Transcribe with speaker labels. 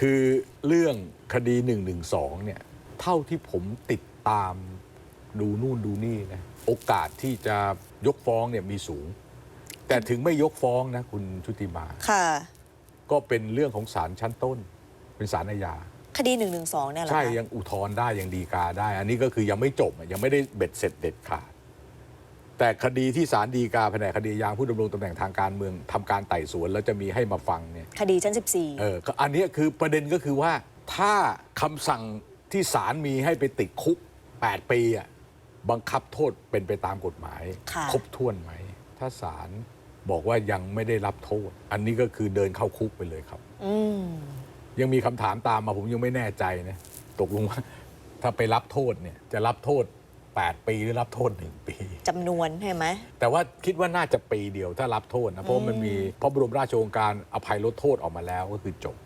Speaker 1: คือเรื่องคดี1นึเนี่ยเท่าที่ผมติดตามดูนู่นดูนี่นะโอกาสที่จะยกฟ้องเนี่ยมีสูง แต่ถึงไม่ยกฟ้องนะคุณชุติมา
Speaker 2: ค่ะ
Speaker 1: ก็เป็นเรื่องของศาลชั้นต้น เป็นศาลอาญา
Speaker 2: คดี1นึเนี่ยเหรอ
Speaker 1: ใช่
Speaker 2: คะ
Speaker 1: ยังอุทธรณ์ได้ยังดีกาได้ อันนี้ก็คือยังไม่จบอะยังไม่ได้เบ็ดเสร็จเด็ดขาด แต่คดีที่ศาลฎีกาแผนกคดียางผู้ดำรงตำแหน่งทางการเมืองทำการไต่สวนแล้วจะมีให้มาฟังเนี่ย
Speaker 2: คดีชั้น
Speaker 1: เออก็อันเนี้ยคือประเด็นก็คือว่าถ้าคำสั่งที่ศาลมีให้ไปติดคุก 8 ปีอะบังคับโทษเป็นไปตามกฎหมาย
Speaker 2: ค่ะ
Speaker 1: ครบถ้วนไหม ถ้าศาลบอกว่ายังไม่ได้รับโทษ อันนี้ก็คือเดินเข้าคุกไปเลยครับ
Speaker 2: 14อืม
Speaker 1: ยังมีคำถามตามมาผมยังไม่แน่ใจนะ ตกลงว่า ถ้าไปรับโทษเนี่ยจะรับโทษ 8 ปีหรือรับโทษ 1 ปี
Speaker 2: จำนวนใช่ไหม
Speaker 1: แต่ว่าคิดว่าน่าจะปีเดียวถ้ารับโทษนะเพราะว่ามันมีพระบรมราชโองการอภัยลดโทษออกมาแล้วก็คือจบ